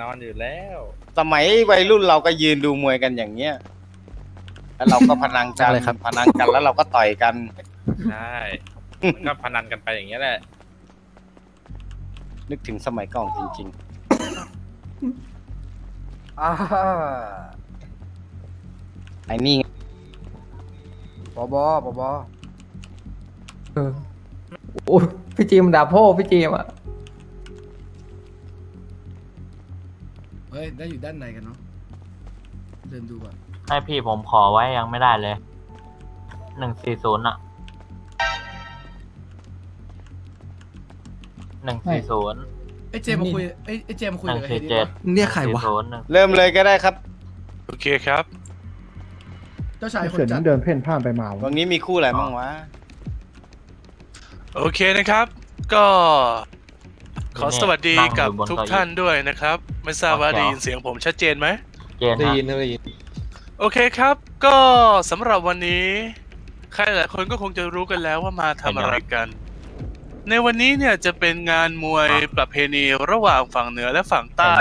นอนอยู่แล้ว สมัยวัยรุ่นเราก็ยืนดูมวยกันอย่างเงี้ย แล้วเราก็พนันกันอะไรครับ พนันกันแล้วเราก็ต่อยกัน ใช่มันก็พนันกันไปอย่างเงี้ยแหละ นึกถึงสมัยก่อนจริง อ่าๆ ไอ้นี่ไงบอบอบอบอเออโอ้ยพี่จีมด่าพ่อพี่จีมอะ เฮ้ย ได้อยู่ด้านในกันเนาะ เดินดูก่อนให้พี่ผมขอไว้ยังไม่ได้เลย หนึ่งสี่ศูนย์อะหนึ่งสี่ศูนย์ไอ้เจมมาคุยไอ้ไอ้เจมมาคุยหนึ่งกับเฮสี่ดิเจ็ดวะเรียกใครวะศูนย์หนึ่งเริ่มเลยก็ได้ครับ โอเคครับ เจ้าชายคนเฉินจัดเดินเพ่นพ่านไปมาวันนี้มีคู่อะไรบ้างวะ โอเคนะครับ ก็ ขอสวัสดีกับทุกท่านด้วยนะครับ ไม่ทราบว่าได้ยินเสียงผมชัดเจนไหมเจนได้ฮะยินได้ยินโอเคครับ ก็สำหรับวันนี้ใครหลายคนก็คงจะรู้กันแล้วว่ามาทำอะไรกัน ในวันนี้เนี่ยจะเป็นงานมวยประเพณีระหว่างฝั่งเหนือและฝั่งใต้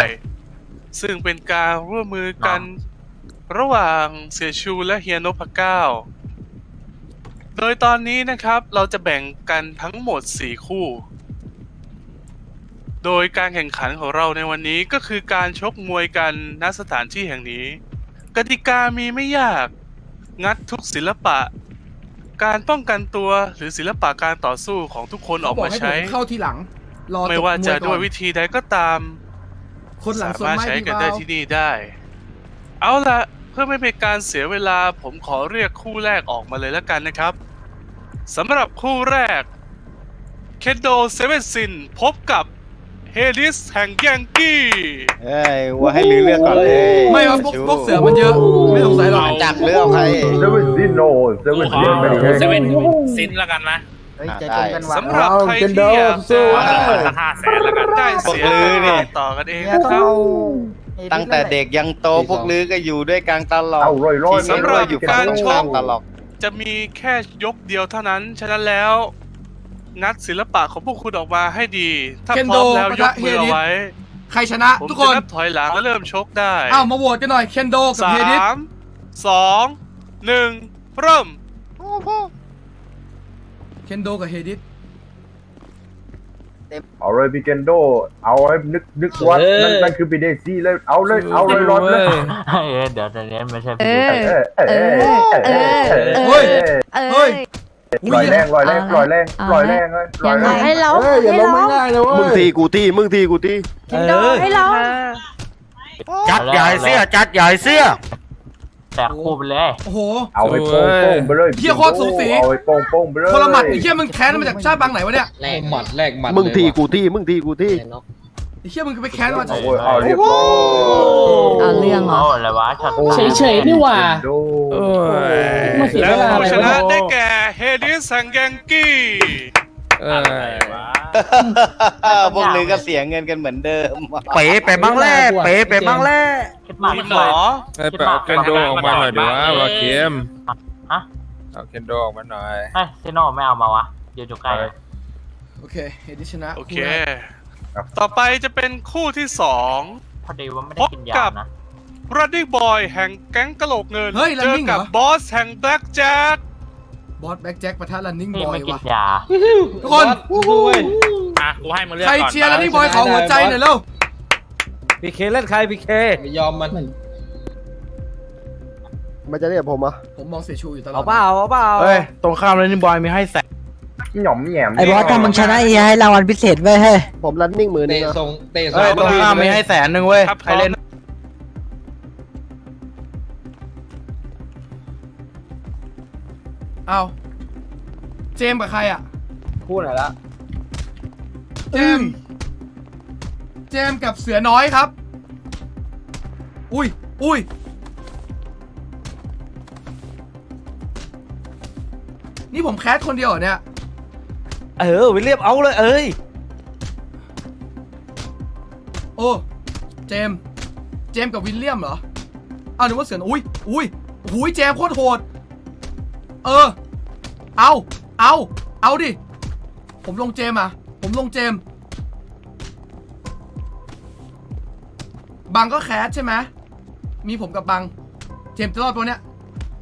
ซึ่งเป็นการร่วมมือกันระหว่างเสียชูและเฮียนพเก้าโดยตอนนี้นะครับเราจะแบ่งกันทั้งหมด 4 คู่ โดยการแข่งขันของเราในวันนี้ก็คือการชกมวยกันณสถานที่แห่งนี้ กติกามีไม่ยาก งัดทุกศิลปะ การป้องกันตัวหรือศิลปะการต่อสู้ของทุกคนออกเขาบอมากให้ผใช้มเข้าทีหลัง รอไม่ว่าจะจบมด้วยก่อนวิธีใดก็ตาม คนหลังสาส่วนมารถไม่ใช้ดีกันเปได้ล่าที่นี่ได้ เอาละเพื่อไม่เป็นการเสียเวลาผมขอเรียกคู่แรกออกมาเลยแล้วกันนะครับสำหรับคู่แรก เคนโดเซเว่นซินพบกับ เฮดิสแห่งยังกี้ เอ้ยว่าให้ลือเลือกก่อนเลยไม่ว่าพวกชูพวกเสือมันเยอะไม่สงสัยหรอกจักเลือกใคร เซเว่นซินโนเซเว่นซินเซเว่นซินแล้วกันนะเฮ้ยอ่าใจได้ตรงกันว่ะ สำหรับใครที่อยากจะสักห้าแสนแล้วกันได้เสียพวกลือเนี่ยติดต่อกันเองเนี่ยนะคต้รัองบเอาตั้งแต่เด็กยังโตพวกลือก็อยู่ด้วยกันตลอดเอาร้อยร้อย ที่สำหรับอยู่ฝั่งตรงข้ามตลอด จะมีแค่ยกเดียวเท่านั้น ฉะนั้นแล้ว งัดศิลปะของพวกคุณออกมาให้ดี ถ้าเคนพโดร้อมแล้วปะยทะกมือเอาเฮดิสไว้ ใครชนะ ผมทุกจะคนนับถอยหลังและเริ่มชกได้อ้าวมาโหวตกันหน่อยเคนโดกับสาเฮดิสมสองหนึ่งเริ่ม เคนโดกับเฮดิส เอาเลยพี่เกนโด เอาให้นึกนึกว่านั่นนั่นคือปีเดซี่เลย เอาเลย เอาเลยร้อยเลยเอ้ยเดี๋ยวแต่เนี้ยไม่ใช่เอพี่อ เออเออเออเออเฮ้ยเออ เฮ้ย ลอยแรงลอยแรงลอยแรงลอยแรงเลยลอยแรงให้เราให้เรามึงทีกูทีมึงทีกูทีเคนโดให้เราจัดใหญ่เสื้อจัดใหญ่เสื้อแตกคู่ไปเลยโอ้โหเอาไปโป้งโป้งไปเลยเหี้ยโคตรสูสีเอาไปโป้งโป้งไปเลยคนละหมัดไอ้เหี้ยมึงแค้นมาจากชาติบางไหนวะเนี่ยแลกหมัดแลกหมัดมึงทีกูทีมึงทีกูที ไอ้เหี้ยมึงไปแค้นมาจากเอาเว้ยเอาเรียบร้อยเอาเรื่องเหรอโอ้อะไรวะช็อตเฉยๆนี่หว่าโดไม่เสียและเวลาผู้อะไรชวะนะได้แก่เฮดิสแห่งยังกี้อะไรวะพวกลือก็เสียเงินกันเหมือนเดิม เป๋ไปบ้างแล่เป๋ไปบ้างแล่คิดมากมีหมอให้ไปเอาเคนโดออกมาหน่อยดีวะวาเกมฮะเอาเคนโดออกมาหน่อยเฮ้ยซิโน่ไม่เอามาวะยืนอยู่ใกล้โอเคเฮดิสชนะโอเค คู่แรกต่อไปจะเป็นคู่ที่สองพอดีว่าไม่ได้กินยานะ Running Boy แห่งแก๊งกะโหลกเงินเฮ้ยเจอ Running กับเหรอ บอสแห่ง Black Jack บอสแบ็กแจ็คปะทะรันนิ่งบพี่อยไม่กินว่ะยา ทุกคน อะกูให้มึงเลือกใครก่อนเชียร์รันนิ่งบอยขอหัวใจหน่อยเร็วพีเคเล่นใครพีเคยอมมันมันจะเรียกผมอะผมมองเสียชูอยู่ตลอเอาดเปล่าเอาเปล่าเฮ้ย ตรงข้ามเลยนี่บอยมีให้แสน หย่อมแหยมไอ้บอสถ้ามึงชนะอีให้รางวัลพิเศษไว้ให้ผมรันนิ่งมือเตะนี่นะ ทรงเตะทรเฮ้ยงตรงข้ามมีให้แสนหนึ่งเว้ยครับใครเล่น เอาเจมส์กับใครอะคู่ไหนละเจมส์เจมส์กับเสือน้อยครับ อุ้ยอุ้ยนี่ผมแคสคนเดียวเหรอเนี่ย เออวิลเลียมเอาเลยเอ้ยโอ้ เจมส์เจมส์กับวิลเลียมเหรออ้าวนึกว่าเสือนอุ้ยอุ้ยหุยเจมส์โคตรโหด เออ เอา เอา เอาดิ ผมลงเจมส์อะ ผมลงเจมส์บังก็แคสใช่ไหมมีผมกับบัง เจมส์จะรอดตัวเนี้ย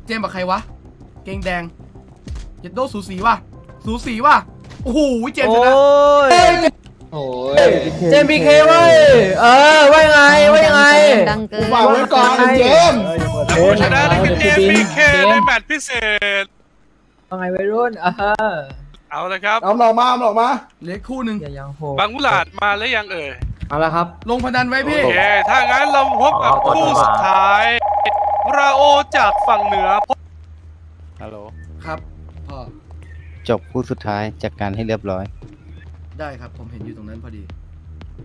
เจมส์กับใครวะ เกงแดง เย็ดโดสูสีว่ะ สูสีว่ะ โอ้โหเจมส์ชนะเจมพีเคเว้ยเออว่ายังไงว่ายังไง ดังเกินฝากไว้ก่อนเจมส์และผู้ชนะได้คือเจมส์พีเคในแมตช์พิเศษ ว่าไงวัยรุ่นอ่าเอาเลยครับ เอาหลอกมาเอาหลอกมา เหลือคู่หนึ่งอย่ายังโหบางกุหลาดมาแล้วยังเอ่ย เอาละครับ ลงพนันไว้พี่ โอเค ถ้างั้นเราพบกับคู่สุดท้าย ราโอจากฝั่งเหนือพบฮัลโหลครับพ่อ จบคู่สุดท้ายจัดการให้เรียบร้อย ได้ครับ ผมเห็นอยู่ตรงนั้นพอดี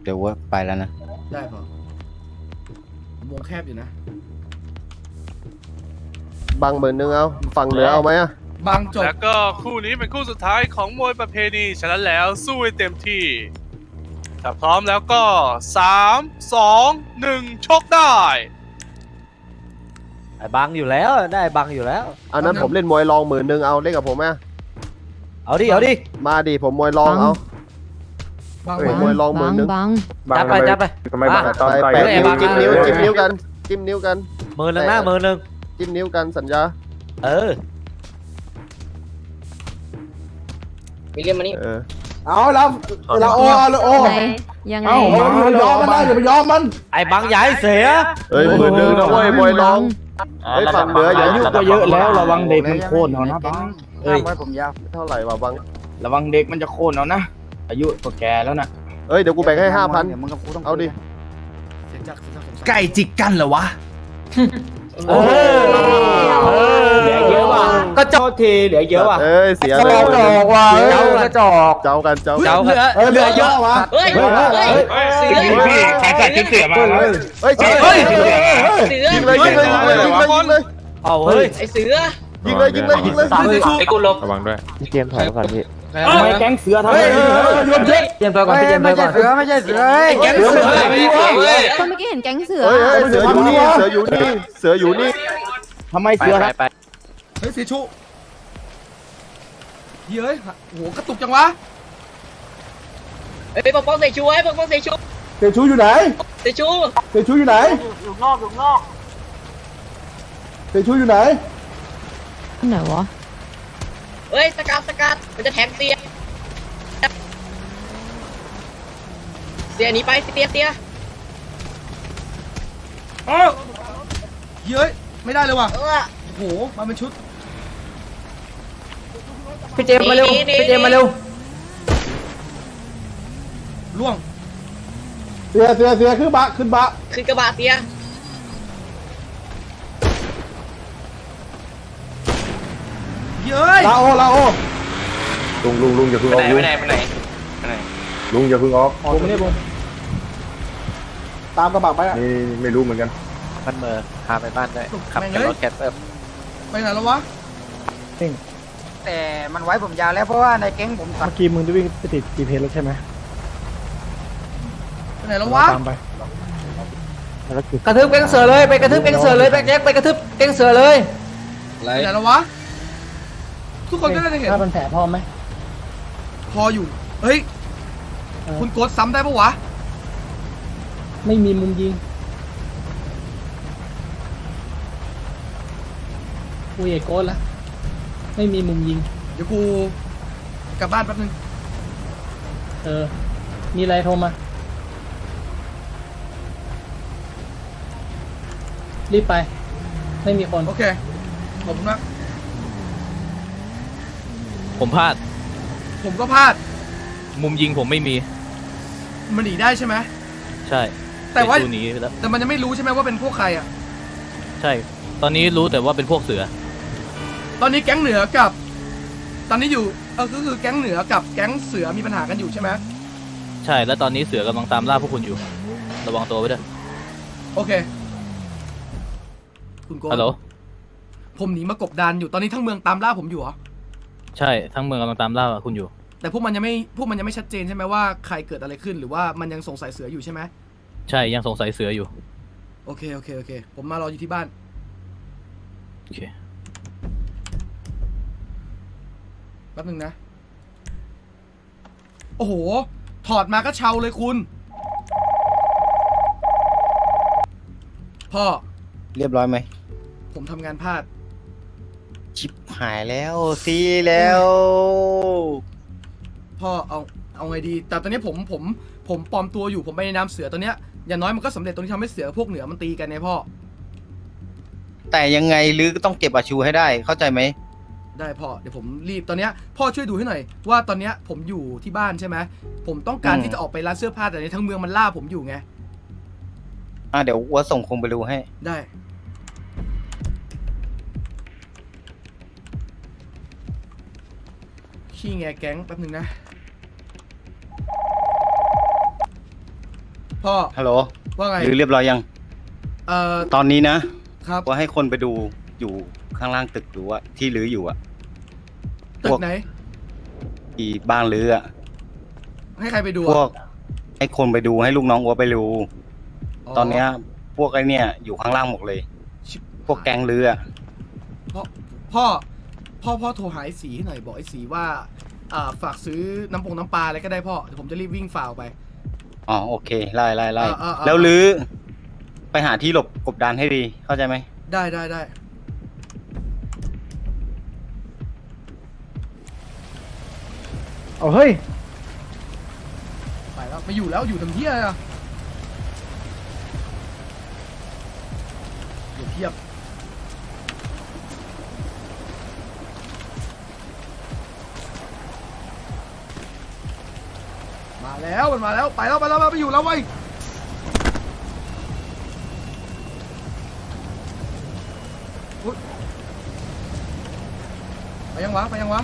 เดี๋ยวว่าไปแล้วนะ ได้พ่อผมวงแคบอยู่นะ บังหมื่นนึงเอาฝั่งเหนือเอาไหมอะ บางจบ แล้วก็คู่นี้เป็นคู่สุดท้ายของมวยประเพณี ฉะนั้นแล้วสู้ให้เต็มที่ถ้าพร้อมแล้วก็ 3 2 1 ชกได้ ไอ้บังอยู่แล้วได้บังอยู่แล้ว อันนั้นผมเล่นมวยรองหมื่นนึงเอาเล่นกับผมไหม เอาดิเอาดิมาดิผมมวยรองเอา บางเฮ้ยบางมวยลองหมื่บันงนึงบังจับไปจับไป ทำไมบังตอนแปดนิ้วจิ้มนิ้วจิ้มนิ้วกัน จิ้มนิ้วกันมือหนึ่งหน้ามือหนึ่งจิ้มนิ้วกันสัญญา เออวิลเลียมมานี่ เออ เอาเราเราโอ้เราโอ้ไหนยังไงยอมมันได้อย่าไปยอมมันไอ้บังอย่าให้เสียเฮ้ยหมื่นนึงนะเว้ยมวยรอง เฮ้ยฝั่งเหนืออย่ายุ่ง ก็เยอะแล้วระวังเด็กมันโค่นเอานะบัง เอ้ยผมยาวเท่าไหร่วะบัง ระวังเด็กมันจะโค่นเอานะ อายุก็แก่แล้วนะเอ้ยเดี๋ยวกูแบ่งให้ห้าพันเอาดิ เสียงจากเสียงจากสงสารไก่จิกกันเหรอวะเออเออเหลือเยอะว่ะก็โทษทีเหลือเยอะว่ะ เอ้ยเสียกระเลยจอกว่ะเจ้ากระจอกเจ้ากันเจ้าเจ้ากันเออเหลือเยอะว่ะเฮ้ยเฮ้ยเฮ้ยพี่ใครใส่ชุดเสือมาเฮ้ยเฮ้ยยิงเลยยิงเลยยิงเลยยิงเลยยิงเลยเอาเฮ้ยยิงเลยยิงเลยยิงเลยไอ้กูลบระวังด้วยทำไมแก๊งเสือทำไมยอมเจ็บเตรียมตัวก่อนพี่เตรียมตัวก่อนเสือไม่ใช่เสือแกเสือก็เมื่อกี้เห็นแก๊งเสือเฮ้ยเฮ้ยเสืออยู่นี่เสืออยู่นี่เสืออยู่นี่ทำไมเสือครับเฮ้ยเสียชูเฮ้ยโอ้โหกระตุกจังวะเฮ้ยปกป้องเสชูไอ้ปกป้องเสชูเสือชูอยู่ไหนเสชูเสือชูอยู่ไหนอยู่นอกอยู่นอกเสือชูอยู่ไหน ไหนวะ เฮ้ยสกัดสกัดมันจะแทงเตียเตียหนีไปเตียเตียเฮ้ยไม่ได้เลยว่ะเออโอ้โหมาเป็นชุดพี่เจมมาเร็วพี่เจมมาเร็วล่วงเสือเสือเสือขึ้นบะขึ้นบะขึ้นกระบะเตีย เฮ้ยลาโอลาโอลุงลุงลุงอย่าเพิ่งออกลุงไปไหนไปไหนลุงอย่าเพิ่งออกผมเนี่ยผมตามกระบะไปอะนี่ไม่รู้เหมือนกันมันเมอพาไปบ้านด้วยขับแม่งเลยรถแคทเติมไปไหนแล้ววะแต่มันไว้ผมยาวแล้วเพราะว่าในแก๊งผมตัดเมื่อกี้มึงจะวิ่งไปติดจีเพแล้วใช่ไหมไปไหนแล้ววะตามไปกระทืบแก๊งเสือเลยไปกระทืบแก๊งเสือเลยไปแจ็คไปกระทืบแก๊งเสือเลยไปไหนแล้ววะ ทุกคนก็น่าจะเห็น ถ้ามันแผลพอไหมพออยู่ เฮ้ยคุณโกดซ้ำได้ปะวะ ไม่มีมุมยิงกูเอกโกนละไม่มีมุมยิง เดี๋ยวกูกลับบ้านแป๊บนึง เออ มีอะไรโทรมา รีบไป ไม่มีคน โอเค ขอบคุณมาก ผมพลาด ผมก็พลาด มุมยิงผมไม่มี มันหนีได้ใช่ไหม ใช่แต่ว่าเสียชูหนีไปแล้ว แต่มันยังไม่รู้ใช่ไหมว่าเป็นพวกใครอะ ใช่ ตอนนี้รู้แต่ว่าเป็นพวกเสือ ตอนนี้แก๊งเหนือกับ ตอนนี้อยู่เออก็คือแก๊งเหนือกับแก๊งเสือมีปัญหากันอยู่ใช่ไหมใช่ แล้วตอนนี้เสือกำลังตามล่าพวกคุณอยู่ ระวังตัวไว้ด้วยโอเค คุณโกนฮัลโหล ผมหนีมากบดานอยู่ตอนนี้ทั้งเมืองตามล่าผมอยู่เหรอ ใช่ทั้งเมืองกำลังตามล่าคุณอยู่ แต่พวกมันยังไม่พวกมันยังไม่ชัดเจนใช่ไหมว่าใครเกิดอะไรขึ้นหรือว่ามันยังสงสัยเสืออยู่ใช่ไหมใช่ยังสงสัยเสืออยู่โอเคโอเคโอเค ผมมารออยู่ที่บ้าน โอเคแป๊บนึงนะ โอ้โห ถอดมาก็เชาเลยคุณ พ่อ เรียบร้อยไหม ผมทำงานพลาด ชิบหายแล้วซีแล้ว พ่อเอาเอาไงดี แต่ตอนนี้ผมผมผมปลอมตัวอยู่ผมไปในนามเสือตอนเนี้ยอย่างน้อยมันก็สำเร็จตรงที่ทำให้เสือพวกเหนือมันตีกันไงพ่อแต่ยังไงลือก็ต้องเก็บอาชูให้ได้เข้าใจไหม ได้พ่อเดี๋ยวผมรีบตอนเนี้ยพ่อช่วยดูให้หน่อยว่าตอนเนี้ยผมอยู่ที่บ้านใช่ไหมผมต้องการอืม ที่จะออกไปร้านเสื้อผ้าแต่ในทั้งเมืองมันล่าผมอยู่ไงอะเดี๋ยววัวส่งคงไปดูให้ ได้ ขี้แงแก๊งแป๊บหนึ่งนะ พ่อฮัลโหลว่าไงลือเรียบร้อยยัง เอ่อ ตอนนี้นะครับ ว่าให้คนไปดูอยู่ข้างล่างตึกหรือว่าที่ลืออยู่อะตึกไหน อีบ้านลืออะให้ใครไปดูพวอะกให้คนไปดูให้ลูกน้องวัวไปดู ตอนเนี้ย พวกไอเนี่ยอยู่ข้างล่างหมดเลย พวกแก๊งลืออะพ่อพ่อ พ่อพ่อโทรหาไอ้สีหน่อยบอกไอ้สีว่าอ่าฝากซื้อน้ำปงน้ำปลาอะไรก็ได้พ่อเดี๋ยวผมจะรีบวิ่งฝ่าออกไป อ๋อโอเคไล่ไล่ไล่อ่าอ่าอ่า แล้วลือไปหาที่หลบกบดานให้ดีเข้าใจไหมได้ได้ได้เอาเฮ้ย ไปแล้วไม่อยู่แล้วอยู่ทำเที่ยอะเดี๋ยวเทียบ มาแล้วมันมาแล้วไปแล้วไปแล้วไปอยู่แล้วเว้ยอุ๊ยไปยังวะไปยังวะ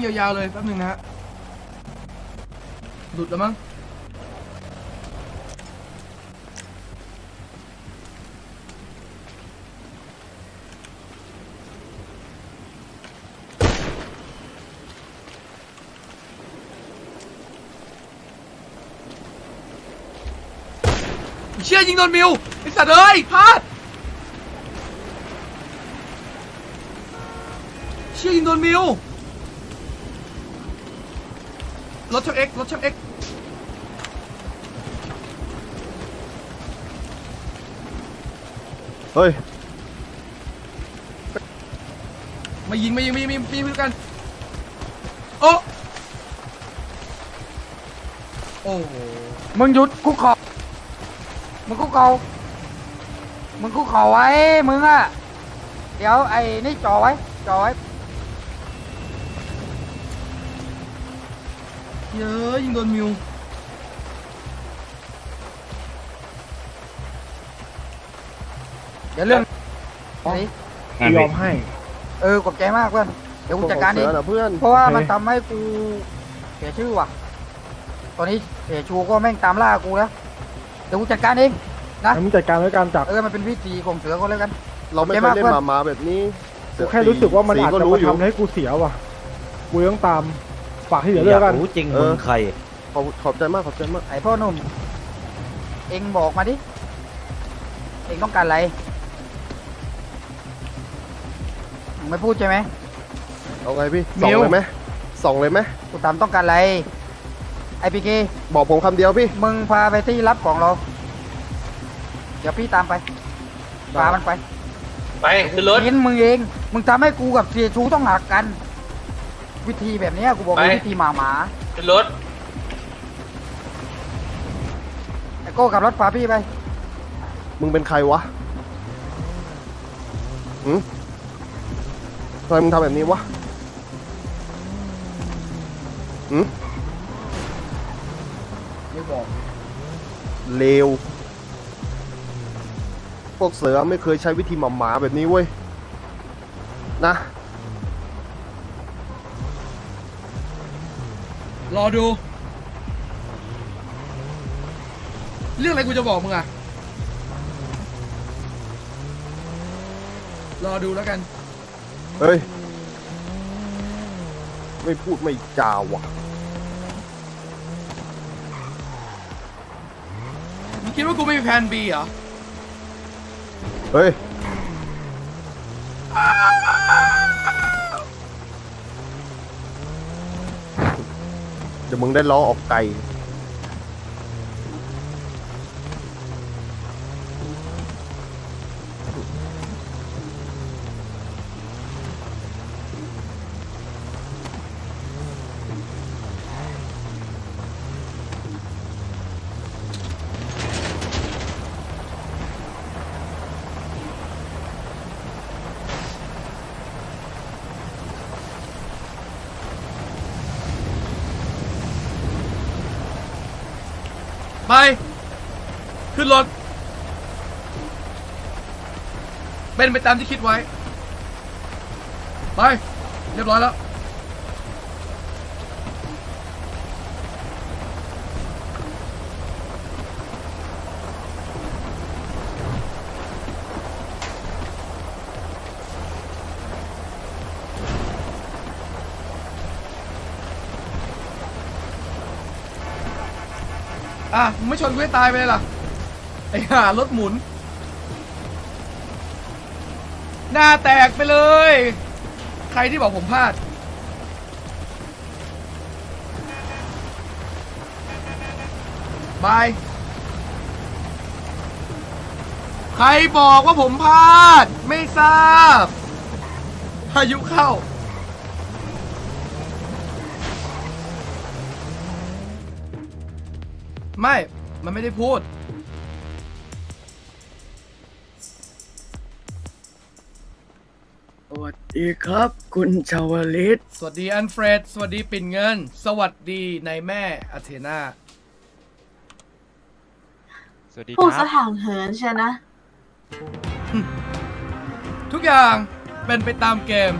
งยาวๆเลยแป๊บหนึ่งนะฮะหลุดแล้วมั้งเชี่ยยิงโดนมิวไอสัตว์เอ้ยพลาดเชี่ยยิงโดนมิว รถช่างเอ็กรถช่างเอ็กเฮ้ย มายิงมายิงมายิงมายิงมายิงกัน โอ้โอ้โหมึงหยุดคุกเข่ามึงคุกเข่ามึงคุกเข่าไว้ มึงอะเดี๋ยวไอ้นี่จ่อไว้จ่อไว้ เยอะยิงโดนมิวเดี๋ยวเรื่องนี้ยอมให้ เออขอบใจมากเพื่อนเดี๋ยวกูจัดการเองเพื่อน เพราะว่ามันทำให้กูเสียชื่อว่ะ ตอนนี้เสียชูก็แม่งตามล่ากูแล้วเดี๋ยวกูจัดการเองนะมึงจัดการด้วยการจับเออมันเป็นวิธีของเสือก็แล้วกัน เราไม่ขเคอบใจยเล่นมากหมามาแบบนี้กูแค่รู้สึกว่ามันอาจจะมาทำให้กูเสียว่ะกูต้องตาม ฝากให้เหลือเรื่องกัน รู้จริงมึงใคร ขอบขอบใจมากขอบใจมากไอพ่อหนุ่ม เองบอกมาดิ เองต้องการอะไรมึงไม่พูดใช่ไหมเอาไงพี่ส่องเลยไหมส่องเลยไหมกูถามต้องการอะไร ไอพีเคบอกผมคำเดียวพี่ มึงพาไปที่รับของเรา เดี๋ยวพี่ตามไปพามันไป ไปขึ้นรถเห็นมึงเอง มึงทำให้กูกับเสียชูต้องหักกัน วิธีแบบเนี้ยกูบอกเลยไป วิธีหมาหมาขึ้นรถไอโก้ขับรถพาพี่ไปมึงเป็นใครวะกทำไมมึงทำแบบนี้วะหืมไม่บอกเลว พวกเสือไม่เคยใช้วิธีหมาหมาๆแบบนี้เว้ย นะ รอดู เรื่องอะไรกูจะบอกมึงอะรอดูแล้วกัน เฮ้ย ไม่พูดไม่จาว่ะ มึงคิดว่ากูไม่มีแผน B เหรอ เฮ้ยเดี๋ มึงได้ล้อออกไก ไป ขึ้นรถ เป็นไปตามที่คิดไว้ ไป เรียบร้อยแล้ว อะมึงไม่ชนกูให้ตายไปเลยล่ะ ไอ้ห่ารถหมุน หน้าแตกไปเลย ใครที่บอกผมพลาด บาย ใครบอกว่าผมพลาด ไม่ทราบพายุเข้า ไม่ มันไม่ได้พูด สวัสดีครับ คุณชาวลิตสวัสดีอันเฟรด สวัสดีปิ่นเงิน สวัสดีนายแม่อาเทนาสวัสดีพูดคสรับ ถานเหินใช่นะ ทุกอย่างเป็นไปตามเกม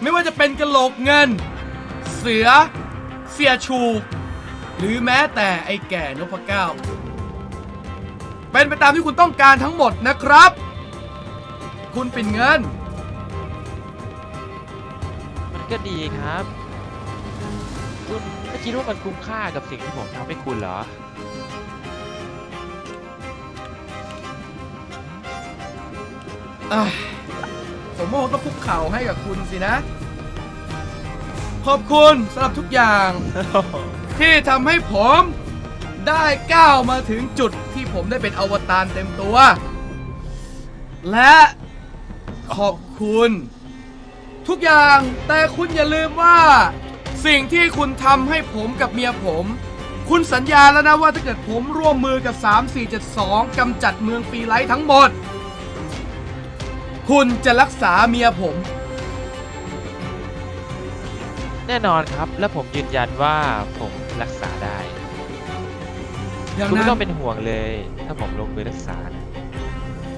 ไม่ว่าจะเป็นกระโหลกเงิน เสือ เสียชู หรือแม้แต่ไอ้แก่นพเก้า เป็นไปตามที่คุณต้องการทั้งหมดนะครับ คุณปิ่นเงิน มันก็ดีครับ คุณไม่คิดว่ามันคุ้มค่ากับสิ่งที่ผมทำให้คุณเหรอ อะผมว่าผมต้องคุกเข่าให้กับคุณสินะ ขอบคุณสำหรับทุกอย่าง ที่ทำให้ผมได้ก้าวมาถึงจุดที่ผมได้เป็นอวตารเต็มตัว และขอบคุณ ทุกอย่างแต่คุณอย่าลืมว่า สิ่งที่คุณทำให้ผมกับเมียผม คุณสัญญาแล้วนะว่าถ้าเกิดผมร่วมมือกับ 3472กำจัดเมืองฟรีไลท์ทั้งหมด คุณจะรักษาเมียผม แน่นอนครับ และผมยืนยันว่าผม รักษาได้อย่างคุณนั้ไม่นต้องเป็นห่วงเลย ถ้าผมลงมือรักษานะ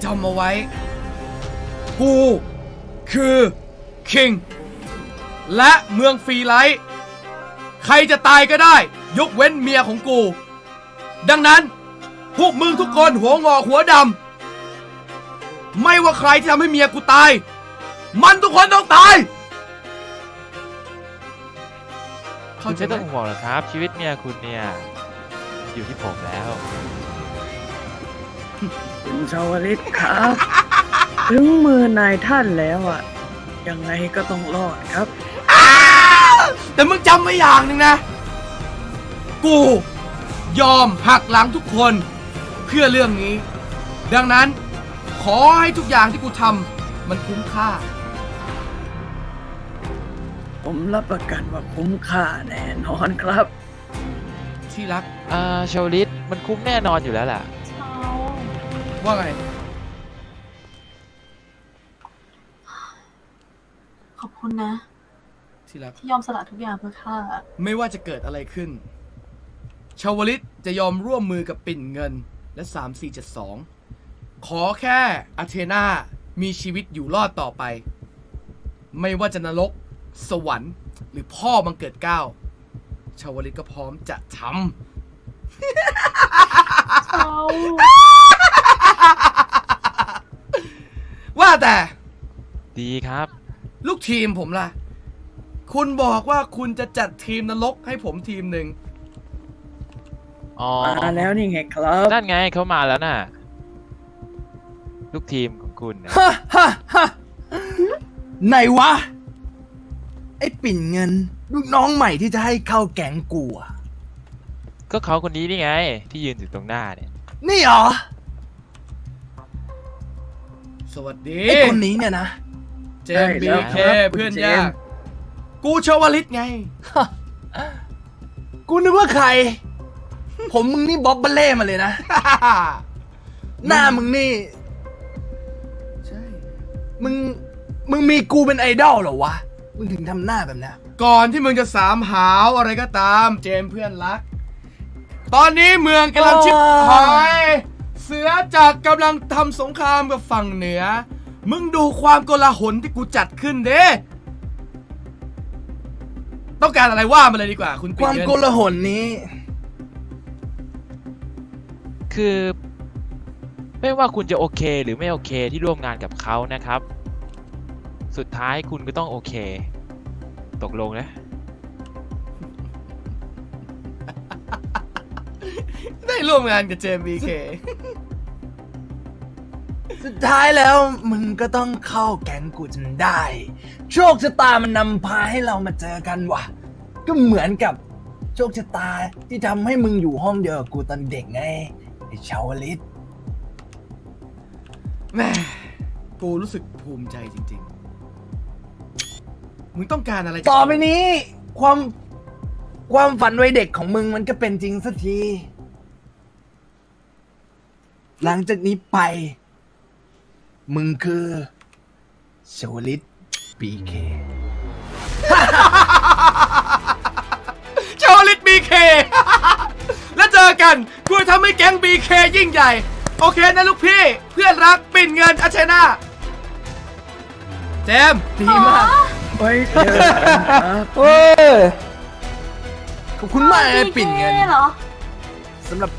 จำเอาไว้ กูคือคิงและเมืองฟรีไลท์ใครจะตายก็ได้ ยกเว้นเมียของกู ดังนั้น พวกมึงทุกคนหัวงอกหัวดำไม่ว่าใครที่ทำให้เมียกูตาย มันทุกคนต้องตาย คุเข้าณใจไม่ไหมต้องห่วงหรอกครับ ชีวิตเมียคุณเนี่ยอยู่ที่ผมแล้ว คุณชาวลิตครับ ถึงมือนายท่านแล้วอะ ยังไงก็ต้องรอดครับ แต่มึงจำไว้อย่างหนึ่งนะ กูยอมหักหลังทุกคนเพื่อเรื่องนี้ ดังนั้นขอให้ทุกอย่างที่กูทำมันคุ้มค่า ผมรับประกันว่าคุ้มค่าแน่นอนครับ ที่รักอ่าชาวลิตมันคุ้มแน่นอนอยู่แล้วล่ะว่าไงขขอบคุณนะ ที่รัก ที่ยอมสละทุกอย่างเพื่อข้าไม่ว่าจะเกิดอะไรขึ้น ชาวลิตจะยอมร่วมมือกับปิ่นเงินและ 3472 ขอแค่อาเทนามีชีวิตอยู่รอดต่อไป ไม่ว่าจะนรก สวรรค์ หรือพ่อบังเกิดเกล้าชาวลิตก็พร้อมจะทำว่าแต่ ดีครับ ลูกทีมผมล่ะ คุณบอกว่าคุณจะจัดทีมนรกให้ผมทีมหนึ่งอ๋อมาแล้วนี่ไงครับนั่นไงเขามาแล้วน่ะ ลูกทีมของคุณนะฮะฮะฮะไหนวะ ไอ้ปิ่นเงินลูกน้องใหม่ที่จะให้เข้าแก๊งกูอะก็เขาคนนี้นี่ไง ที่ยืนอยู่ตรงหน้าเนี่ยนี่เหรอสวัสดีไอ้คนนี้เนี่ยนะ เจมบีใช่แล้วเคครับเพื่อนคุณเจยามกส์กูชวลิตไง กูนึกว่าใคร ผมมึงนี่บ๊อบเบเล่มาเลยนะ หน้ามึงนี่ ใช่ มึง มึงมีกูเป็นไอดอลเหรอวะ มึงถึงทำหน้าแบบเนี้ยก่อนที่มึงจะสามหาวอะไรก็ตาม เจมส์เพื่อนรัก ตอนนี้เมืองกำลังชิบหาย เสือจากกำลังทำสงครามกับฝั่งเหนือ มึงดูความโกลาหลที่กูจัดขึ้นเด้ต้องการอะไรว่ามาเลยดีกว่า คุณคปิ่นวามเงินโกลาหลนี้ คือ ไม่ว่าคุณจะโอเค หรือไม่โอเคที่ร่วมงานกับเขานะครับ สุดท้ายคุณก็ต้องโอเค ตกลงนะ ได้ร่วมงานกับเจมส์บีเคสุดท้ายแล้วมึงก็ต้องเข้าแก๊งกูจนได้ โชคชะตามันนำพาให้เรามาเจอกันว่ะ ก็เหมือนกับโชคชะตาที่ทำให้มึงอยู่ห้องเดียวกับกูตอนเด็กไงไอ้ชาวลิต แม่กูรู้สึกภูมิใจจริง ๆ มึงต้องการอะไรจากต่อไปกูนี้ ความความฝันวัยเด็กของมึงมันก็เป็นจริงสักที หลังจากนี้ไป มึงคือชาวลิตบีเคชาวลิตบีเค แล้วเจอกันกูจะทำให้แก๊งบีเคยิ่งใหญ่ โอเคนะลูกพี่ เพื่อนรักปิ่นเงินอาเชนาเจมส์ดีมากไว้ เจอกันครับเออขอบคุณมากนะปิ่นเงิน BK เหรอสำหรับ